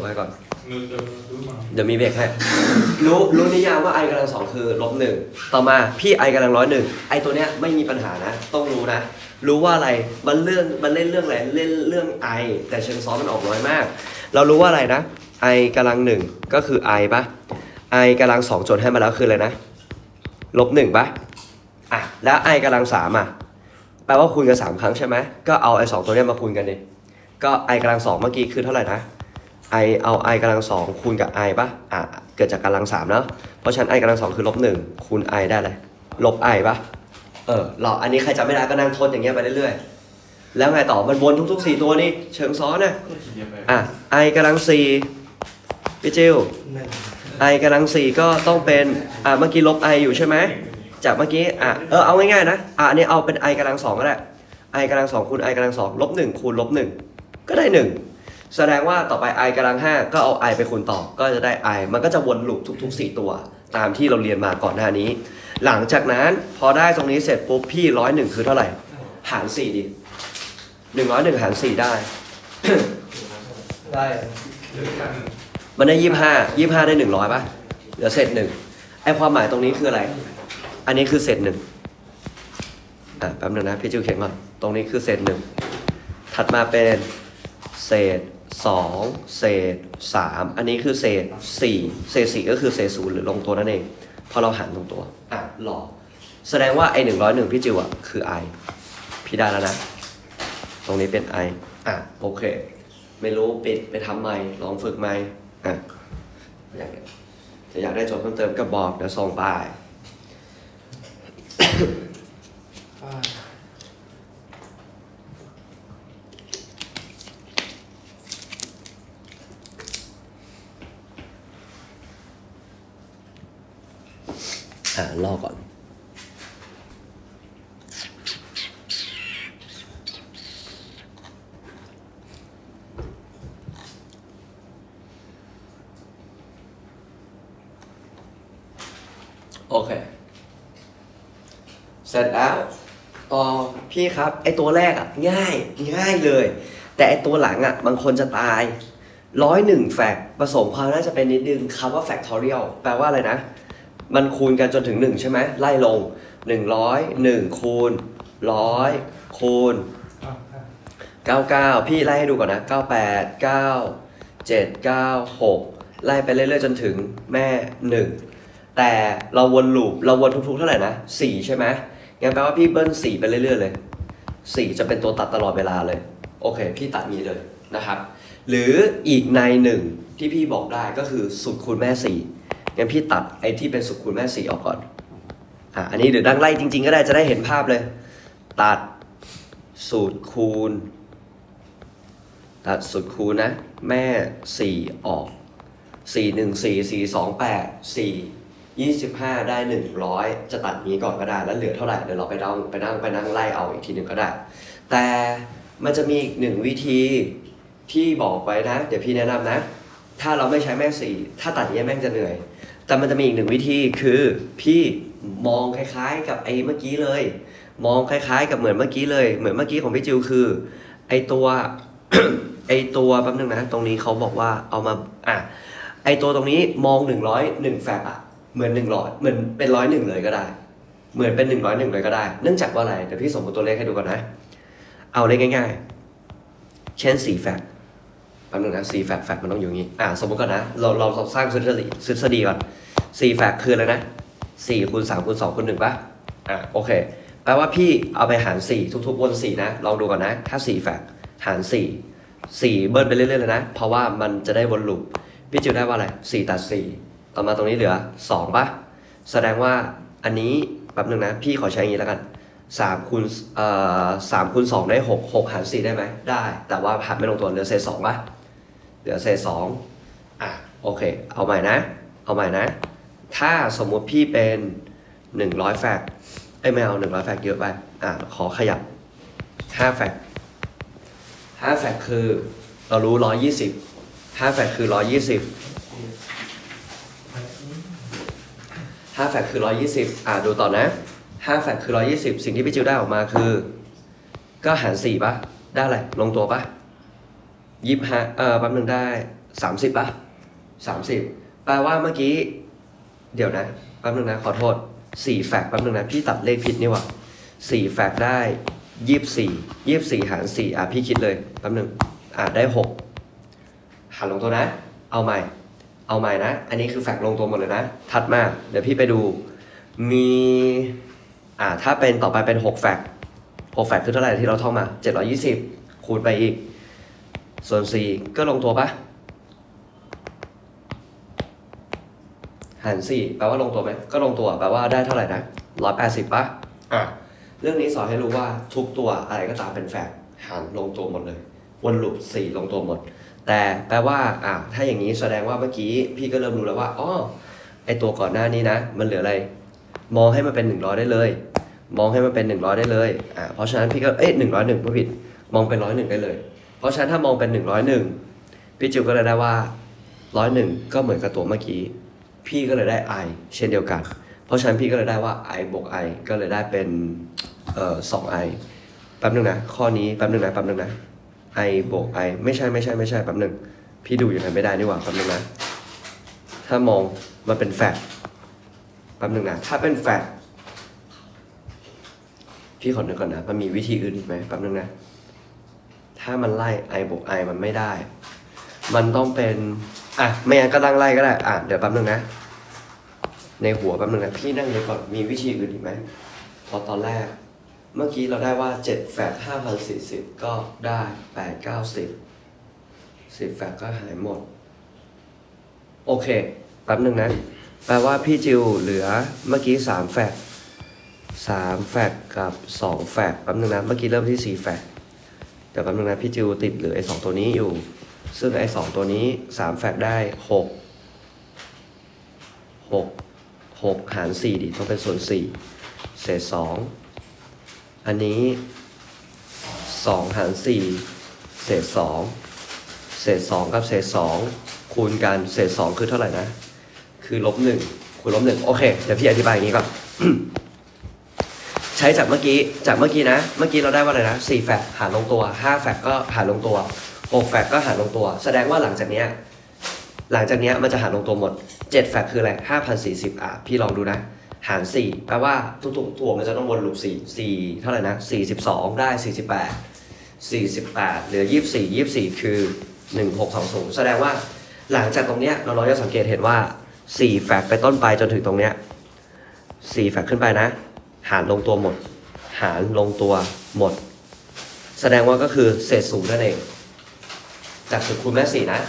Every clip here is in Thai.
ไว้ก่อนเดี๋ยวเดี๋ยวรู้มาเดี๋ยวมีเบรกให้ รู้รู้นิยามว่า i กำลังสองคือลบหนึ่งต่อมาพี่ i กำลังร้อยหนึ่งไอตัวเนี้ยไม่มีปัญหานะ ต้องรู้นะ รู้ว่าอะไรมันเรื่องมันเล่นเรื่องอะไรเล่นเรื่อง i แต่เชิงซ้อนมันออกน้อยมาก เรารู้ว่าอะไรนะ i กำลังหนึ่งก็คือ i ปะ i กำลังสองจดให้มาแล้วคืออะไรนะลบหนึ่งปะอะแล้ว i กำลังสามอะแปลว่าคูณกันสามครั้งใช่ไหมก็เอาไอสองตัวเนี้ยมาคูณกันดิก็ i กำลังสองเมื่อกี้คือเท่าไหร่นะ i เอา i กำลังสองคูณกับ i ป่ะ อะ เกิดจากกำลังสามเนาะ เพราะฉะนั้น i กำลังสองคือลบหนึ่งคูณ i ได้เลยลบ i ป่ะ เออหรออันนี้ใครจำไม่ได้ก็นั่งทดอย่างเงี้ยไปเรื่อยๆ แล้วไงต่อ มันวนทุกๆสี่ตัวนี่เชิงซ้อนนะก็ขีดเดียวไอะ i กำลังสี่พี่จิว i กำลังสี่ก็ต้องเป็น อะ เมื่อกี้ลบ i อยู่ใช่ไหม จากเมื่อกี้ อะ เออ เอาง่ายๆนะ อะอันนี้เอาเป็น i กำลังสองก็ได้ i กำลังสองคูณ i กำลังสองลบหนึ่งคูณลบหนึ่งก็ได้หนึ่ง แสดงว่าต่อไป i กำลังห้าก็เอา i ไปคูณต่อ ก็จะได้ i มันก็จะวนลูปทุก ๆ 4 ตัว ตามที่เราเรียนมาก่อนหน้านี้ หลังจากนั้นพอได้ตรงนี้เสร็จปุ๊บพี่ร้อยหนึ่งคือเท่าไหร่ หารสี่ดิหนึ่งร้อยหนึ่งหารสี่ได้ ได้ มันได้ยี่ห้ายี่ห้าได้หนึ่งร้อยป่ะเหลือเศษหนึ่งไอความหมายตรงนี้คืออะไร อันนี้คือเศษหนึ่งอะแป๊บนึงนะพี่จิวเขียนก่อนตรงนี้คือเศษหนึ่งถัดมาเป็นเศษ สองเศษสามอันนี้คือเศษสี่เศษสี่ก็คือเศษศูนย์หรือลงตัวนั่นเอง พอเราหารลงตัว อะหลอแสดงว่าไอหนึ่งร้อยหนึ่งพี่จิวอะ คือ i พี่ได้แล้วนะ ตรงนี้เป็น i อะ โอเค ไม่รู้ปิดไปทำใหม่ ลองฝึกใหม่อะอยากจะอยากได้โจทย์เพิ่มเติมก็บอกเดี๋ยวส่งไป อะรอกก่อน โอเค เสร็จแล้วอ๋อพี่ครับ ไอตัวแรกอะ ง่ายง่ายเลย แต่ไอตัวหลังอะ บางคนจะตายร้อยหนึ่งแฟกผสมความน่าจะเป็นนิดนึงคำว่า factorial แปลว่าอะไรนะ มันคูณกันจนถึง 1 ใช่ไหมไล่ลง 100 1 คูณ 100 คูณ 99 พี่ไล่ให้ดูก่อนนะ 98 9 7 9 6 ไล่ไปเรื่อยๆจนถึงแม่ 1 แต่เราวนลูปเราวนทุกๆ เท่าไหร่นะ 4 ใช่ไหมงั้นแปลว่าพี่เบิ้ล4ไปเรื่อยๆเลย 4 จะเป็นตัวตัดตลอดเวลาเลย โอเค พี่ตัดนี้เลยนะครับ หรืออีกในหนึ่งที่พี่บอกได้ก็คือสุดคูณแม่ 4 งั้นพี่ตัดไอ้ที่เป็นสุดคูณแม่4ออกก่อน อะอันนี้เดี๋ยวดังไล่จริง ๆ ก็ได้จะได้เห็นภาพเลย ตัดสูตรคูณ ตัดสูตรคูณนะ แม่สี่ออกสี่หนึ่งสี่สี่สองแปดสี่ยี่สิบห้าได้หนึ่งร้อยจะตัดนี้ก่อนก็ได้ แล้วเหลือเท่าไหร่เดี๋ยวเราไปนั่งไปนั่งไปนั่งไล่เอาอีกทีหนึ่งก็ได้ แต่มันจะมีอีกหนึ่งวิธีที่บอกไว้นะ เดี๋ยวพี่แนะนำนะ ถ้าเราไม่ใช้แม่สี่ถ้าตัดอย่างนี้ยแม่งจะเหนื่อย แต่มันจะมีอีกหนึ่งวิธีคือพี่มองคล้ายๆ กับไอ้เมื่อกี้เลย มองคล้ายๆ กับเหมือนเมื่อกี้เลย เหมือนเมื่อกี้ของพี่จิวคือ ไอ้ตัวไอตัวแป๊บนึงนะ ตรงนี้เขาบอกว่าเอามาอะไอตัวตรงนี้มองหนึ่งร้อยหนึ่งแฟกอะเหมือนหนึ่งร้อยเหมือนเป็นร้อยหนึ่งเลยก็ได้ เหมือนเป็นหนึ่งร้อยหนึ่งเลยก็ได้ เนื่องจากว่าอะไรเดี๋ยวพี่สมมติตัวเลขให้ดูก่อนนะ เอาเลขง่าย ๆ เช่นสี่แฟก แป๊บนึงนะสี่แฟกแฟกมันต้องอยู่อย่างนี้ อะสมมติก่อนนะ เราเราสร้างทฤษฎีทฤษฎีก่อนสี่แฟกคืออะไรนะสี่คูณสามคูณสองคูณหนึ่งป่ะ อะโอเค แปลว่าพี่เอาไปหาร 4 ทุกๆวน4นะ ลองดูก่อนนะ ถ้า4แฟกหาร 4 4 เบิ้ลไปเรื่อยๆเลยนะ เพราะว่ามันจะได้วนลูป พี่จิวได้ว่าอะไร 4 ตัด 4 ต่อมาตรงนี้เหลือ 2ป่ะ แสดงว่าอันนี้แป๊บนึงนะ พี่ขอใช้อย่างนี้แล้วกัน3คูณเอ่อ3คูณ2ได้6 6หาร4ได้ไหมได้ แต่ว่าหักไม่ลงตัวเหลือเศษ2ป่ะ ลือเศษ2อะโอเค เอาใหม่นะ เอาใหม่นะ ถ้าสมมุติพี่เป็น 100 แฟกไอ้ยไม่เอาหนึ่งร้อยแฟกเยอะไปอะขอขยับห้าแฟกห้าแฟกคือเรารู้ร้อยยี่สิบห้าแฟกคือร้อยยี่สิบห้าแฟกคือร้อยยี่สิบอะดูต่อนะห้าแฟกคือร้อยยี่สิบสิ่งที่พี่จิวได้ออกมาคือ ก็หารสี่ปะได้อะไร ลงตัวป่ะ ยี่ห้าเออแป๊บนึงได้สามสิบป่ะสามสิบแปลว่าเมื่อกี้ เดี๋ยวนะแป๊บนึงนะ ขอโทษสี่แฟกต์แป๊บนึงนะ พี่ตัดเลขผิดนี่หว่าสี่แฟกต์ได้ยี่สิบสี่ยี่สิบสี่หารสี่อะพี่คิดเลยแป๊บนึงอะได้หกหารลงตัวนะ เอาใหม่ เอาใหม่นะ อันนี้คือแฟกต์ลงตัวหมดเลยนะ ถัดมา เดี๋ยวพี่ไปดู มี อ่า ถ้าเป็นต่อไปเป็นหกแฟกต์หกแฟกต์คือเท่าไหร่ที่เราท่องมาเจ็ดร้อยี่สิบคูณไปอีก ส่วนสี่ก็ลงตัวปะหารสี่แปลว่าลงตัวไหมก็ลงตัวแปลว่าได้เท่าไหร่นะร้อยแปดสิบป่ะอะเรื่องนี้สอนให้รู้ว่าทุกตัวอะไรก็ตามเป็นแฟกต์หารลงตัวหมดเลยวนลูปสี่ลงตัวหมด แต่แปลว่าอะถ้าอย่างนี้แสดงว่าเมื่อกี้พี่ก็เริ่มรู้แล้วว่าอ๋อไอตัวก่อนหน้านี้นะ มันเหลืออะไร มองให้มันเป็นหนึ่งร้อยได้เลย มองให้มันเป็นหนึ่งร้อยได้เลยอะเพราะฉะนั้นพี่ก็เอ้ยหนึ่งร้อยหนึ่งผู้ผิด มองเป็นร้อยหนึ่งได้เลย เพราะฉะนั้นถ้ามองเป็นหนึ่งร้อยหนึ่งพี่จิวก็เลยได้ว่าร้อยหนึ่งก็เหมือนกับตัวเมื่อกี้ พี่ก็เลยได้ i เช่นเดียวกัน เพราะฉะนั้นพี่ก็เลยได้ว่า i บวก i ก็เลยได้เป็นเอ่อสอง i แป๊บนึงนะ ข้อนี้แป๊บนึงนะแป๊บนึงนะ i บวก i ไม่ใช่ไม่ใช่ไม่ใช่แป๊บนึง พี่ดูอย่างนั้นไม่ได้นี่หว่าแป๊บนึงนะ ถ้ามองมันเป็นแฟกแป๊บนึงนะ ถ้าเป็นแฟกพี่ขอนึกก่อนนะ มันมีวิธีอื่นอีกไหมแป๊บนึงนะ ถ้ามันไล่ i บวก i มันไม่ได้ มันต้องเป็น อะ ไม่งั้นก็ตั้งไล่ก็ได้ อะ เดี๋ยวแป๊บนึงนะ ในหัวแป๊บนึงนะ พี่นั่งเลยก่อน มีวิธีอื่นอีกไหม พอตอนแรก เมื่อกี้เราได้ว่า7แฟกห้าพันสี่สิบก็ได้แปดเก้าสิบสิบแฟกก็หายหมด โอเค แป๊บนึงนะ แปลว่าพี่จิวเหลือเมื่อกี้สามแฟกสามแฟกกับสองแฟกแป๊บนึงนะ เมื่อกี้เริ่มที่สี่แฟก เดี๋ยวแป๊บนึงนะพี่จิวติดเหลือไอ้สองตัวนี้อยู่ ซึ่งไอ้สองตัวนี้สามแฟกได้หกหกหกหารสี่ดิต้องเป็นส่วนสี่เศษสองอันนี้สองหารสี่เศษสองเศษสองกับเศษสองคูณกันเศษสองคือเท่าไหร่นะ คือลบหนึ่งคูณลบหนึ่งโอเค เดี๋ยวพี่อธิบายอย่างนี้ก่อน ใช้จากเมื่อกี้จากเมื่อกี้นะ เมื่อกี้เราได้ว่าอะไรนะสี่แฟกหารลงตัวห้าแฟกก็หารลงตัวหกแฟกก็หารลงตัว แสดงว่าหลังจากเนี้ยหลังจากเนี้ยมันจะหารลงตัวหมดเจ็ดแฟกคืออะไรห้าพันสี่สิบอะพี่ลองดูนะหารสี่แปลว่าทุกๆตัวมันจะต้องวนลูปสี่สี่เท่าไหร่นะสี่สิบสองได้สี่สิบแปดสี่สิบแปดเหลือยี่สิบสี่ยี่สิบสี่คือหนึ่งหกสองศูนย์แสดงว่าหลังจากตรงเนี้ยเราเราจะสังเกตเห็นว่าสี่แฟกไปต้นไปจนถึงตรงเนี้ยสี่แฟกขึ้นไปนะ หารลงตัวหมด หารลงตัวหมด แสดงว่าก็คือเศษศูนย์นั่นเอง จากสุดคูณแม่สี่นะ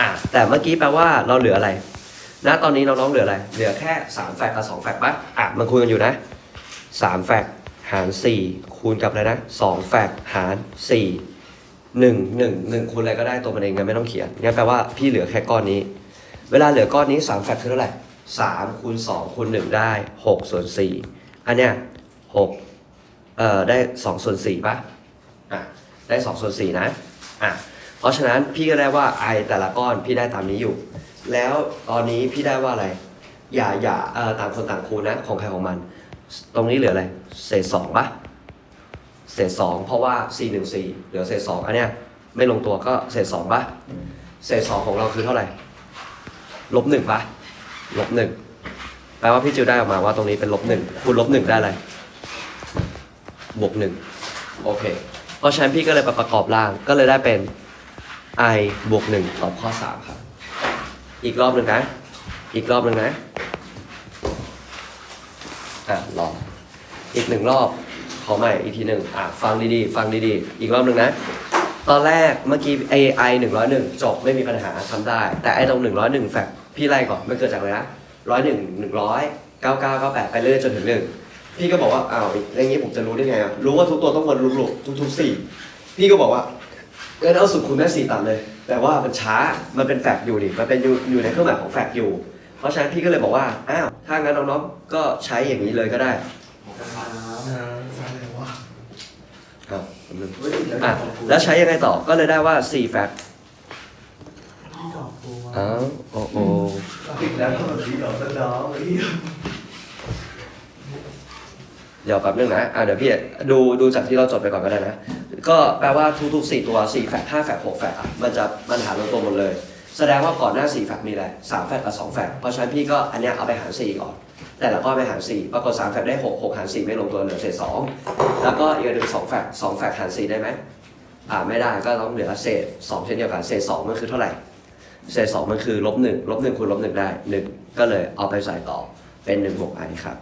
อะแต่เมื่อกี้แปลว่าเราเหลืออะไรณตอนนี้น้องเหลืออะไร เหลือแค่สามแฟกกับสองแฟกปะอะมันคูณกันอยู่นะสามแฟกหารสี่คูณกับอะไรนะสองแฟกหารสี่หนึ่งหนึ่งหนึ่งคูณอะไรก็ได้ตัวมันเองงั้นไม่ต้องเขียนงั้นแปลว่าพี่เหลือแค่ก้อนนี้ เวลาเหลือก้อนนี้สามแฟกคือเท่าไหร่สามคูณสองคูณหนึ่งได้หกส่วนสี่ อันเนี้ยหกเอ่อได้สองส่วนสี่ปะอะได้สองส่วนสี่นะอะเพราะฉะนั้นพี่ก็ได้ว่า i แต่ละก้อนพี่ได้ตามนี้อยู่ แล้วตอนนี้พี่ได้ว่าอะไร อย่าอย่าเอ่อต่างคนต่างคูณนะของใครของมัน ตรงนี้เหลืออะไรเศษสองปะเศษสองเพราะว่า4หนึ่งสี่เหลือเศษสองอันเนี้ยไม่ลงตัวก็เศษสองปะเศษสองของเราคือเท่าไหร่ลบหนึ่งปะลบหนึ่ง แปลว่าพี่จิวได้ออกมาว่าตรงนี้เป็นลบหนึ่งคูณลบหนึ่งได้อะไร บวกหนึ่งโอเค เพราะฉะนั้นพี่ก็เลยประกอบร่าง ก็เลยได้เป็น i บวกหนึ่งตอบข้อสามครับ อีกรอบหนึ่งนะ อีกรอบหนึ่งนะ อะลอง อีกหนึ่งรอบ ขอใหม่อีกทีหนึ่งอะฟังดีๆ ฟังดีๆ อีกรอบหนึ่งนะ ตอนแรกเมื่อกี้ AI หนึ่งร้อยหนึ่งจบไม่มีปัญหาทำได้ แต่ไอตรงหนึ่งร้อยหนึ่งแฟกพี่ไล่ก่อนมันเกิดจากอะไรนะ ร้อยหนึ่งหนึ่งร้อยเก้าเก้าเก้าแปดไปเรื่อยจนถึงหนึ่งพี่ก็บอกว่าอ้าวอย่างนี้ผมจะรู้ได้ไงอะรู้ว่าทุกตัวต้องวนลูปๆทุกๆสี่พี่ก็บอกว่าเออเอาสุดคูณแม่สี่ต่ำเลย แต่ว่ามันช้ามันเป็นแฟกต์อยู่ดิมันเป็นอยู่อยู่ในเครื่องหมายของแฟกต์อยู่ เพราะฉะนั้นพี่ก็เลยบอกว่าอ้าวถ้างั้นน้องๆก็ใช้อย่างนี้เลยก็ได้น้ำอะไรวะอ้าวแป๊บนึงเฮ้ยเดี๋ยวอะขอบคุณแล้วใช้ยังไงต่อก็เลยได้ว่า4แฟกต์พี่ด อ้าวโอ้โหติดแล้วก็แบบนี้หรอสักน้องอ้เหี้ยเดี๋ยวแป๊บนึงนะอะเดี๋ยวพี่ดูดูจากที่เราจดไปก่อนก็ได้นะ ก็แปลว่าทุกๆ 4 ตัวสี่แฟกาแฟก6แฟกอะมันจะมันหารลงตัวหมดเลย แสดงว่าก่อนหน้าสี่แฟกมีอะไรมแฟกกับสองแฟกเพราะฉะนั้นพี่ก็อันเนี้ยเอาไปหารสี่ก่อน แต่ละก็ไปหารสี่ปรากฏสามแฟกได้หกหกหารสี่ไม่ลงตัวเหลือเศษสองแล้วก็อีกหนึ่งสองแฟกงแฟกหารสี่ได้ไหมอ่าไม่ได้ก็ต้องเหลือเศษสองเช่นเดียวกันเศษสองมันคือเท่าไหร่ เศษสองมันคือลบหนึ่งลบหนึ่งคูณลบหนึ่งได้หนึ่งก็เลยเอาไปใส่ต่อเป็นหนึ่งบวกไอครับ